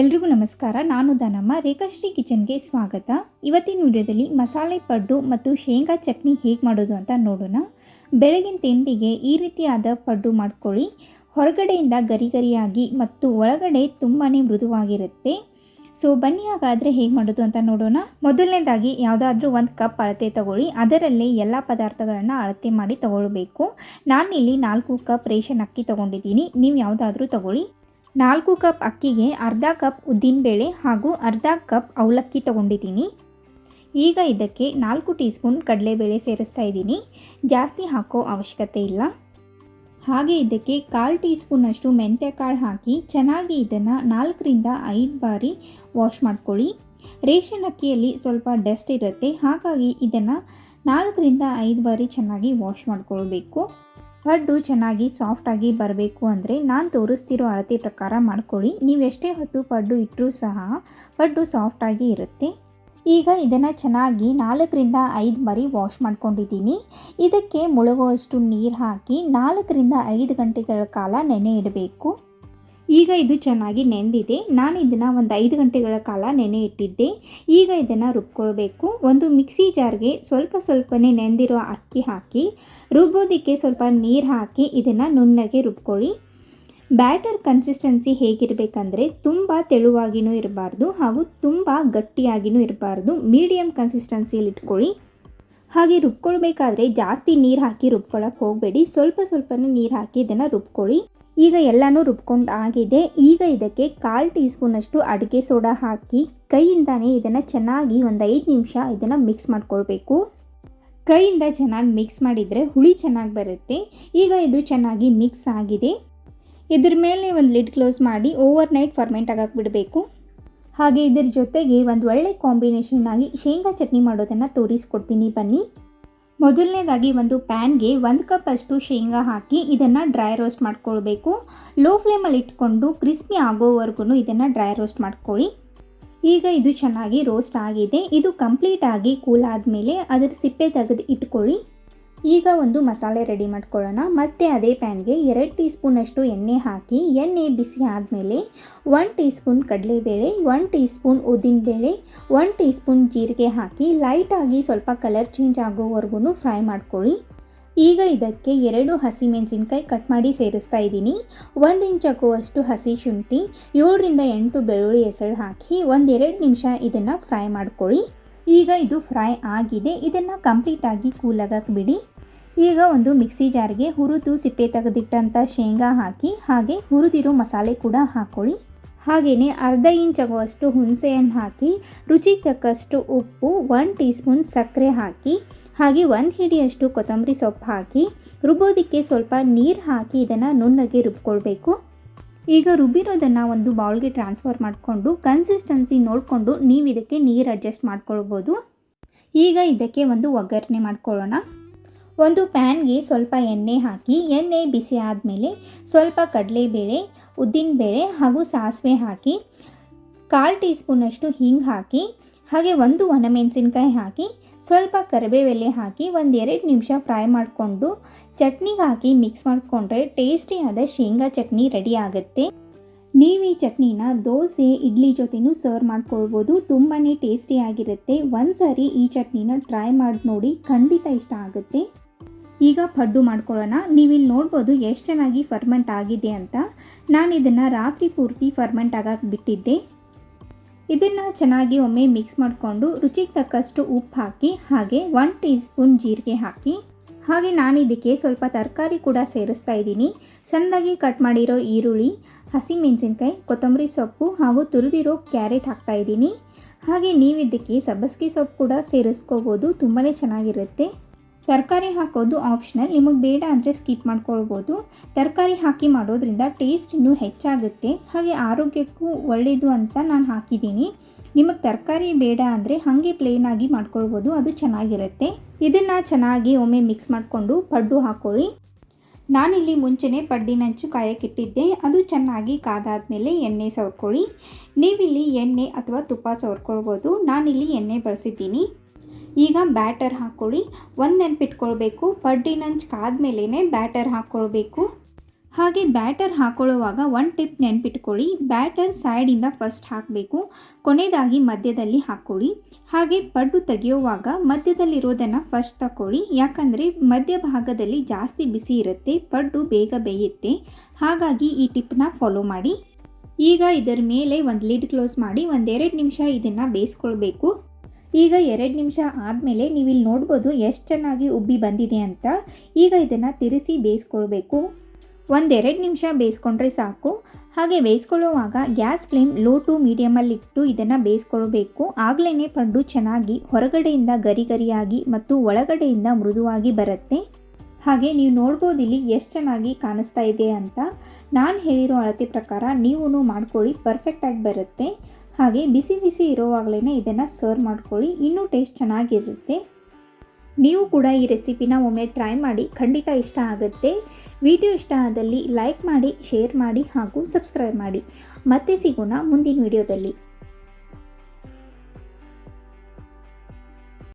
ಎಲ್ರಿಗೂ ನಮಸ್ಕಾರ. ನಾನು ದಾನಮ್ಮ ರೇಖಾಶ್ರೀ ಕಿಚನ್ಗೆ ಸ್ವಾಗತ. ಇವತ್ತಿನ ವಿಡಿಯೋದಲ್ಲಿ ಮಸಾಲೆ ಪಡ್ಡು ಮತ್ತು ಶೇಂಗಾ ಚಟ್ನಿ ಹೇಗೆ ಮಾಡೋದು ಅಂತ ನೋಡೋಣ. ಬೆಳಗಿನ ತಿಂಡಿಗೆ ಈ ರೀತಿಯಾದ ಪಡ್ಡು ಮಾಡ್ಕೊಳ್ಳಿ. ಹೊರಗಡೆಯಿಂದ ಗರಿ ಗರಿಯಾಗಿ ಮತ್ತು ಒಳಗಡೆ ತುಂಬಾ ಮೃದುವಾಗಿರುತ್ತೆ. ಸೊ ಬನ್ನಿ ಹಾಗಾದರೆ ಹೇಗೆ ಮಾಡೋದು ಅಂತ ನೋಡೋಣ. ಮೊದಲನೇದಾಗಿ ಯಾವುದಾದ್ರೂ ಒಂದು ಕಪ್ ಅಳತೆ ತಗೊಳ್ಳಿ. ಅದರಲ್ಲೇ ಎಲ್ಲ ಪದಾರ್ಥಗಳನ್ನು ಅಳತೆ ಮಾಡಿ ತಗೊಳ್ಬೇಕು. ನಾನಿಲ್ಲಿ ನಾಲ್ಕು ಕಪ್ ರೇಷನ್ ಅಕ್ಕಿ ತೊಗೊಂಡಿದ್ದೀನಿ. ನೀವು ಯಾವುದಾದ್ರೂ ತಗೊಳ್ಳಿ. ನಾಲ್ಕು ಕಪ್ ಅಕ್ಕಿಗೆ ಅರ್ಧ ಕಪ್ ಉದ್ದಿನಬೇಳೆ ಹಾಗೂ ಅರ್ಧ ಕಪ್ ಅವಲಕ್ಕಿ ತಗೊಂಡಿದ್ದೀನಿ. ಈಗ ಇದಕ್ಕೆ ನಾಲ್ಕು ಟೀ ಸ್ಪೂನ್ ಕಡಲೆಬೇಳೆ ಸೇರಿಸ್ತಾ ಇದ್ದೀನಿ. ಜಾಸ್ತಿ ಹಾಕೋ ಅವಶ್ಯಕತೆ ಇಲ್ಲ. ಹಾಗೆ ಇದಕ್ಕೆ ಕಾಲು ಟೀ ಸ್ಪೂನಷ್ಟು ಮೆಂತ್ಯ ಕಾಳು ಹಾಕಿ ಚೆನ್ನಾಗಿ ಇದನ್ನು ನಾಲ್ಕರಿಂದ ಐದು ಬಾರಿ ವಾಶ್ ಮಾಡ್ಕೊಳ್ಳಿ. ರೇಷನ್ ಅಕ್ಕಿಯಲ್ಲಿ ಸ್ವಲ್ಪ ಡಸ್ಟ್ ಇರುತ್ತೆ, ಹಾಗಾಗಿ ಇದನ್ನು ನಾಲ್ಕರಿಂದ ಐದು ಬಾರಿ ಚೆನ್ನಾಗಿ ವಾಶ್ ಮಾಡ್ಕೊಳ್ಬೇಕು. ಪಡ್ಡು ಚೆನ್ನಾಗಿ ಸಾಫ್ಟಾಗಿ ಬರಬೇಕು ಅಂದರೆ ನಾನು ತೋರಿಸ್ತಿರೋ ಅಳತೆ ಪ್ರಕಾರ ಮಾಡ್ಕೊಳ್ಳಿ. ನೀವು ಎಷ್ಟೇ ಹೊತ್ತು ಪಡ್ಡು ಇಟ್ಟರೂ ಸಹ ಪಡ್ಡು ಸಾಫ್ಟಾಗಿ ಇರುತ್ತೆ. ಈಗ ಇದನ್ನು ಚೆನ್ನಾಗಿ ನಾಲ್ಕರಿಂದ ಐದು ಬಾರಿ ವಾಶ್ ಮಾಡ್ಕೊಂಡಿದ್ದೀನಿ. ಇದಕ್ಕೆ ಮುಳುಗುವಷ್ಟು ನೀರು ಹಾಕಿ ನಾಲ್ಕರಿಂದ ಐದು ಗಂಟೆಗಳ ಕಾಲ ನೆನೆ ಇಡಬೇಕು. ಈಗ ಇದು ಚೆನ್ನಾಗಿ ನೆಂದಿದೆ. ನಾನು ಇದನ್ನು ಒಂದು ಐದು ಗಂಟೆಗಳ ಕಾಲ ನೆನೆ ಇಟ್ಟಿದ್ದೆ. ಈಗ ಇದನ್ನು ರುಬ್ಕೊಳ್ಬೇಕು. ಒಂದು ಮಿಕ್ಸಿ ಜಾರ್ಗೆ ಸ್ವಲ್ಪ ಸ್ವಲ್ಪನೇ ನೆಂದಿರೋ ಅಕ್ಕಿ ಹಾಕಿ, ರುಬ್ಬೋದಕ್ಕೆ ಸ್ವಲ್ಪ ನೀರು ಹಾಕಿ ಇದನ್ನು ನುಣ್ಣಗೆ ರುಬ್ಕೊಳ್ಳಿ. ಬ್ಯಾಟರ್ ಕನ್ಸಿಸ್ಟೆನ್ಸಿ ಹೇಗಿರಬೇಕಂದ್ರೆ ತುಂಬ ತೆಳುವಾಗಿಯೂ ಇರಬಾರ್ದು ಹಾಗೂ ತುಂಬ ಗಟ್ಟಿಯಾಗಿಯೂ ಇರಬಾರ್ದು. ಮೀಡಿಯಮ್ ಕನ್ಸಿಸ್ಟೆನ್ಸಿಯಲ್ಲಿ ಇಟ್ಕೊಳ್ಳಿ. ಹಾಗೆ ರುಬ್ಕೊಳ್ಬೇಕಾದ್ರೆ ಜಾಸ್ತಿ ನೀರು ಹಾಕಿ ರುಬ್ಕೊಳ್ಳೋಕೆ ಹೋಗಬೇಡಿ. ಸ್ವಲ್ಪ ಸ್ವಲ್ಪನೇ ನೀರು ಹಾಕಿ ಇದನ್ನು ರುಬ್ಕೊಳ್ಳಿ. ಈಗ ಎಲ್ಲನೂ ರುಬ್ಕೊಂಡು ಆಗಿದೆ. ಈಗ ಇದಕ್ಕೆ ಕಾಲು ಟೀ ಸ್ಪೂನಷ್ಟು ಅಡುಗೆ ಸೋಡಾ ಹಾಕಿ ಕೈಯಿಂದನೇ ಇದನ್ನು ಚೆನ್ನಾಗಿ ಒಂದು ಐದು ನಿಮಿಷ ಇದನ್ನು ಮಿಕ್ಸ್ ಮಾಡ್ಕೊಳ್ಬೇಕು. ಕೈಯಿಂದ ಚೆನ್ನಾಗಿ ಮಿಕ್ಸ್ ಮಾಡಿದರೆ ಹುಳಿ ಚೆನ್ನಾಗಿ ಬರುತ್ತೆ. ಈಗ ಇದು ಚೆನ್ನಾಗಿ ಮಿಕ್ಸ್ ಆಗಿದೆ. ಇದ್ರ ಮೇಲೆ ಒಂದು ಲಿಡ್ ಕ್ಲೋಸ್ ಮಾಡಿ ಓವರ್ ನೈಟ್ ಫರ್ಮೆಂಟ್ ಆಗಕ್ಕೆ ಬಿಡಬೇಕು. ಹಾಗೆ ಇದ್ರ ಜೊತೆಗೆ ಒಂದು ಒಳ್ಳೆ ಕಾಂಬಿನೇಷನ್ ಆಗಿ ಶೇಂಗಾ ಚಟ್ನಿ ಮಾಡೋದನ್ನು ತೋರಿಸ್ಕೊಡ್ತೀನಿ ಬನ್ನಿ. ಮೊದಲನೇದಾಗಿ ಒಂದು ಪ್ಯಾನ್ಗೆ ಒಂದು ಕಪ್ ಅಷ್ಟು ಶೇಂಗಾ ಹಾಕಿ ಇದನ್ನು ಡ್ರೈ ರೋಸ್ಟ್ ಮಾಡ್ಕೊಳ್ಬೇಕು. ಲೋ ಫ್ಲೇಮಲ್ಲಿ ಇಟ್ಕೊಂಡು ಕ್ರಿಸ್ಪಿ ಆಗೋವರೆಗೂ ಇದನ್ನು ಡ್ರೈ ರೋಸ್ಟ್ ಮಾಡ್ಕೊಳ್ಳಿ. ಈಗ ಇದು ಚೆನ್ನಾಗಿ ರೋಸ್ಟ್ ಆಗಿದೆ. ಇದು ಕಂಪ್ಲೀಟ್ ಆಗಿ ಕೂಲ್ ಆದಮೇಲೆ ಅದರ ಸಿಪ್ಪೆ ತೆಗೆದು ಇಟ್ಕೊಳ್ಳಿ. ಈಗ ಒಂದು ಮಸಾಲೆ ರೆಡಿ ಮಾಡ್ಕೊಳ್ಳೋಣ. ಮತ್ತೆ ಅದೇ ಪ್ಯಾನ್ಗೆ ಎರಡು ಟೀ ಸ್ಪೂನಷ್ಟು ಎಣ್ಣೆ ಹಾಕಿ, ಎಣ್ಣೆ ಬಿಸಿ ಆದಮೇಲೆ ಒನ್ ಟೀ ಸ್ಪೂನ್ ಕಡಲೆಬೇಳೆ ಒನ್ ಟೀ ಸ್ಪೂನ್ ಉದ್ದಿನಬೇಳೆ ಒನ್ ಟೀ ಸ್ಪೂನ್ ಜೀರಿಗೆ ಹಾಕಿ ಲೈಟಾಗಿ ಸ್ವಲ್ಪ ಕಲರ್ ಚೇಂಜ್ ಆಗೋವರೆಗೂ ಫ್ರೈ ಮಾಡ್ಕೊಳ್ಳಿ. ಈಗ ಇದಕ್ಕೆ ಎರಡು ಹಸಿಮೆಣಸಿನ್ಕಾಯಿ ಕಟ್ ಮಾಡಿ ಸೇರಿಸ್ತಾ ಇದ್ದೀನಿ. ಒಂದು ಇಂಚಕ್ಕೂ ಅಷ್ಟು ಹಸಿ ಶುಂಠಿ, ಏಳರಿಂದ ಎಂಟು ಬೆಳ್ಳುಳ್ಳಿ ಹೆಸರು ಹಾಕಿ ಒಂದೆರಡು ನಿಮಿಷ ಇದನ್ನು ಫ್ರೈ ಮಾಡ್ಕೊಳ್ಳಿ. ಈಗ ಇದು ಫ್ರೈ ಆಗಿದೆ. ಇದನ್ನು ಕಂಪ್ಲೀಟಾಗಿ ಕೂಲಾಗಕ್ಕೆ ಬಿಡಿ ಈಗ ಒಂದು ಮಿಕ್ಸಿ ಜಾರ್ಗೆ ಹುರಿದು ಸಿಪ್ಪೆ ತೆಗೆದಿಟ್ಟಂಥ ಶೇಂಗಾ ಹಾಕಿ, ಹಾಗೆ ಹುರಿದಿರೋ ಮಸಾಲೆ ಕೂಡ ಹಾಕೊಳ್ಳಿ. ಹಾಗೆಯೇ ಅರ್ಧ ಇಂಚ್ ಆಗುವಷ್ಟು ಹುಣಸೆಹಣ್ಣು ಹಾಕಿ ರುಚಿಗೆ ತಕ್ಕಷ್ಟು ಉಪ್ಪು ಒನ್ ಟೀ ಸ್ಪೂನ್ ಸಕ್ಕರೆ ಹಾಕಿ, ಹಾಗೆ ಒಂದು ಹಿಡಿಯಷ್ಟು ಕೊತ್ತಂಬರಿ ಸೊಪ್ಪು ಹಾಕಿ, ರುಬ್ಬೋದಕ್ಕೆ ಸ್ವಲ್ಪ ನೀರು ಹಾಕಿ ಇದನ್ನು ನುಣ್ಣಗೆ ರುಬ್ಕೊಳ್ಬೇಕು. ಈಗ ರುಬ್ಬಿರೋದನ್ನು ಒಂದು ಬೌಲ್ಗೆ ಟ್ರಾನ್ಸ್ಫರ್ ಮಾಡಿಕೊಂಡು ಕನ್ಸಿಸ್ಟೆನ್ಸಿ ನೋಡಿಕೊಂಡು ನೀವು ಇದಕ್ಕೆ ನೀರು ಅಡ್ಜಸ್ಟ್ ಮಾಡ್ಕೊಳ್ಬೋದು. ಈಗ ಇದಕ್ಕೆ ಒಂದು ಒಗ್ಗರಣೆ ಮಾಡ್ಕೊಳ್ಳೋಣ. ಒಂದು ಪ್ಯಾನ್ಗೆ ಸ್ವಲ್ಪ ಎಣ್ಣೆ ಹಾಕಿ, ಎಣ್ಣೆ ಬಿಸಿ ಆದಮೇಲೆ ಸ್ವಲ್ಪ ಕಡಲೆಬೇಳೆ, ಉದ್ದಿನಬೇಳೆ ಹಾಗೂ ಸಾಸಿವೆ ಹಾಕಿ, ಕಾಲು ಟೀ ಸ್ಪೂನಷ್ಟು ಹಿಂಗೆ ಹಾಕಿ, ಹಾಗೆ ಒಂದು ಒಣಮೆಣಸಿನ್ಕಾಯಿ ಹಾಕಿ, ಸ್ವಲ್ಪ ಕರಿಬೇವೆಲೆ ಹಾಕಿ ಒಂದು ಎರಡು ನಿಮಿಷ ಫ್ರೈ ಮಾಡಿಕೊಂಡು ಚಟ್ನಿಗೆ ಹಾಕಿ ಮಿಕ್ಸ್ ಮಾಡಿಕೊಂಡ್ರೆ ಟೇಸ್ಟಿಯಾದ ಶೇಂಗಾ ಚಟ್ನಿ ರೆಡಿ ಆಗುತ್ತೆ. ನೀವು ಈ ಚಟ್ನಿನ ದೋಸೆ, ಇಡ್ಲಿ ಜೊತೆನೂ ಸರ್ವ್ ಮಾಡ್ಕೊಳ್ಬೋದು ತುಂಬಾ ಟೇಸ್ಟಿಯಾಗಿರುತ್ತೆ ಒಂದು ಸಾರಿ ಈ ಚಟ್ನಿನ ಟ್ರೈ ಮಾಡಿ ನೋಡಿ ಖಂಡಿತ ಇಷ್ಟ ಆಗುತ್ತೆ. ಈಗ ಪಡ್ಡು ಮಾಡ್ಕೊಳ್ಳೋಣ. ನೀವಿಲ್ಲಿ ನೋಡ್ಬೋದು ಎಷ್ಟು ಚೆನ್ನಾಗಿ ಫರ್ಮೆಂಟ್ ಆಗಿದೆ ಅಂತ. ನಾನು ಇದನ್ನು ರಾತ್ರಿ ಪೂರ್ತಿ ಫರ್ಮೆಂಟ್ ಆಗಕ್ಕೆ ಬಿಟ್ಟಿದ್ದೆ. ಇದನ್ನು ಚೆನ್ನಾಗಿ ಒಮ್ಮೆ ಮಿಕ್ಸ್ ಮಾಡಿಕೊಂಡು ರುಚಿಗೆ ತಕ್ಕಷ್ಟು ಉಪ್ಪು ಹಾಕಿ, ಹಾಗೆ ಒನ್ ಟೀ ಸ್ಪೂನ್ ಜೀರಿಗೆ ಹಾಕಿ, ಹಾಗೆ ನಾನು ಇದಕ್ಕೆ ಸ್ವಲ್ಪ ತರಕಾರಿ ಕೂಡ ಸೇರಿಸ್ತಾ ಇದ್ದೀನಿ. ಸಣ್ಣದಾಗಿ ಕಟ್ ಮಾಡಿರೋ ಈರುಳ್ಳಿ, ಹಸಿಮೆಣಸಿನ್ಕಾಯಿ, ಕೊತ್ತಂಬರಿ ಸೊಪ್ಪು ಹಾಗೂ ತುರಿದಿರೋ ಕ್ಯಾರೆಟ್ ಹಾಕ್ತಾ ಇದ್ದೀನಿ. ಹಾಗೆ ನೀವು ಇದಕ್ಕೆ ಸಬ್ಬಸಿಗೆ ಸೊಪ್ಪು ಕೂಡ ಸೇರಿಸ್ಕೋಬೋದು ತುಂಬಾ ಚೆನ್ನಾಗಿರುತ್ತೆ. ತರಕಾರಿ ಹಾಕೋದು ಆಪ್ಷನಲ್ ನಿಮಗೆ ಬೇಡ ಅಂದರೆ ಸ್ಕಿಪ್ ಮಾಡ್ಕೊಳ್ಬೋದು. ತರಕಾರಿ ಹಾಕಿ ಮಾಡೋದ್ರಿಂದ ಟೇಸ್ಟ್ ಇನ್ನೂ ಹೆಚ್ಚಾಗುತ್ತೆ. ಹಾಗೆ ಆರೋಗ್ಯಕ್ಕೂ ಒಳ್ಳೆಯದು ಅಂತ ನಾನು ಹಾಕಿದ್ದೀನಿ. ನಿಮಗೆ ತರಕಾರಿ ಬೇಡ ಅಂದರೆ ಹಾಗೆ ಪ್ಲೇನಾಗಿ ಮಾಡ್ಕೊಳ್ಬೋದು, ಅದು ಚೆನ್ನಾಗಿರುತ್ತೆ. ಇದನ್ನು ಚೆನ್ನಾಗಿ ಒಮ್ಮೆ ಮಿಕ್ಸ್ ಮಾಡಿಕೊಂಡು ಪಡ್ಡು ಹಾಕ್ಕೊಳ್ಳಿ ನಾನಿಲ್ಲಿ ಮುಂಚೆನೇ ಪಡ್ಡಿನಂಚು ಕಾಯಕ್ಕಿಟ್ಟಿದ್ದೆ ಅದು ಚೆನ್ನಾಗಿ ಕಾದಾದಮೇಲೆ ಎಣ್ಣೆ ಸವರ್ಕೊಳ್ಳಿ ನೀವಿಲ್ಲಿ ಎಣ್ಣೆ ಅಥವಾ ತುಪ್ಪ ಸವರ್ಕೊಳ್ಬೋದು ನಾನಿಲ್ಲಿ ಎಣ್ಣೆ ಬಳಸಿದ್ದೀನಿ. ಈಗ ಬ್ಯಾಟರ್ ಹಾಕ್ಕೊಳ್ಳಿ ಒಂದು ಪಡ್ಡಿ ನಂಚ್ ಕಾದ್ಮೇಲೆ ಬ್ಯಾಟರ್ ಹಾಕ್ಕೊಳ್ಬೇಕು ಹಾಗೆ ಬ್ಯಾಟರ್ ಹಾಕ್ಕೊಳ್ಳುವಾಗ ಒಂದು ಟಿಪ್ ನೆನ್ಪಿಟ್ಕೊಳ್ಳಿ. ಬ್ಯಾಟರ್ ಸೈಡಿಂದ ಫಸ್ಟ್ ಹಾಕಬೇಕು. ಕೊನೆಯದಾಗಿ ಮಧ್ಯದಲ್ಲಿ ಹಾಕ್ಕೊಳ್ಳಿ ಹಾಗೆ ಪಡ್ಡು ತೆಗೆಯುವಾಗ ಮಧ್ಯದಲ್ಲಿರೋದನ್ನು ಫಸ್ಟ್ ತಗೊಳ್ಳಿ ಯಾಕಂದರೆ ಮಧ್ಯಭಾಗದಲ್ಲಿ ಜಾಸ್ತಿ ಬಿಸಿ ಇರುತ್ತೆ. ಪಡ್ಡು ಬೇಗ ಬೇಯುತ್ತೆ. ಹಾಗಾಗಿ ಈ ಟಿಪ್ನ ಫಾಲೋ ಮಾಡಿ. ಈಗ ಇದರ ಮೇಲೆ ಒಂದು ಲಿಡ್ ಕ್ಲೋಸ್ ಮಾಡಿ ಒಂದೆರಡು ನಿಮಿಷ ಇದನ್ನು ಬೇಯಿಸ್ಕೊಳ್ಬೇಕು. ಈಗ ಎರಡು ನಿಮಿಷ ಆದಮೇಲೆ ನೀವು ಇಲ್ಲಿ ನೋಡ್ಬೋದು ಎಷ್ಟು ಚೆನ್ನಾಗಿ ಉಬ್ಬಿ ಬಂದಿದೆ ಅಂತ. ಈಗ ಇದನ್ನು ತಿರುಸಿ ಬೇಯಿಸ್ಕೊಳ್ಬೇಕು. ಒಂದೆರಡು ನಿಮಿಷ ಬೇಯಿಸ್ಕೊಂಡ್ರೆ ಸಾಕು. ಹಾಗೆ ಬೇಯಿಸ್ಕೊಳ್ಳುವಾಗ ಗ್ಯಾಸ್ ಫ್ಲೇಮ್ ಲೋ ಟು ಮೀಡಿಯಮಲ್ಲಿ ಇಟ್ಟು ಇದನ್ನು ಬೇಯಿಸ್ಕೊಳ್ಬೇಕು. ಆಗಲೇ ಪಡ್ಡು ಚೆನ್ನಾಗಿ ಹೊರಗಡೆಯಿಂದ ಗರಿ ಗರಿಯಾಗಿ ಮತ್ತು ಒಳಗಡೆಯಿಂದ ಮೃದುವಾಗಿ ಬರುತ್ತೆ. ಹಾಗೆ ನೀವು ನೋಡ್ಬೋದು ಇಲ್ಲಿ ಎಷ್ಟು ಚೆನ್ನಾಗಿ ಕಾಣಿಸ್ತಾ ಇದೆ ಅಂತ. ನಾನು ಹೇಳಿರೋ ಅಳತೆ ಪ್ರಕಾರ ನೀವು ಮಾಡ್ಕೊಳ್ಳಿ ಪರ್ಫೆಕ್ಟಾಗಿ ಬರುತ್ತೆ. ಹಾಗೆ ಬಿಸಿ ಬಿಸಿ ಇರೋವಾಗಲೇ ಇದನ್ನು ಸರ್ವ್ ಮಾಡ್ಕೊಳ್ಳಿ. ಇನ್ನೂ ಟೇಸ್ಟ್ ಚೆನ್ನಾಗಿರುತ್ತೆ. ನೀವು ಕೂಡ ಈ ರೆಸಿಪಿನ ಒಮ್ಮೆ ಟ್ರೈ ಮಾಡಿ ಖಂಡಿತ ಇಷ್ಟ ಆಗುತ್ತೆ. ವಿಡಿಯೋ ಇಷ್ಟ ಆದಲ್ಲಿ ಲೈಕ್ ಮಾಡಿ ಶೇರ್ ಮಾಡಿ ಹಾಗೂ ಸಬ್ಸ್ಕ್ರೈಬ್ ಮಾಡಿ. ಮತ್ತೆ ಸಿಗೋಣ ಮುಂದಿನ ವಿಡಿಯೋದಲ್ಲಿ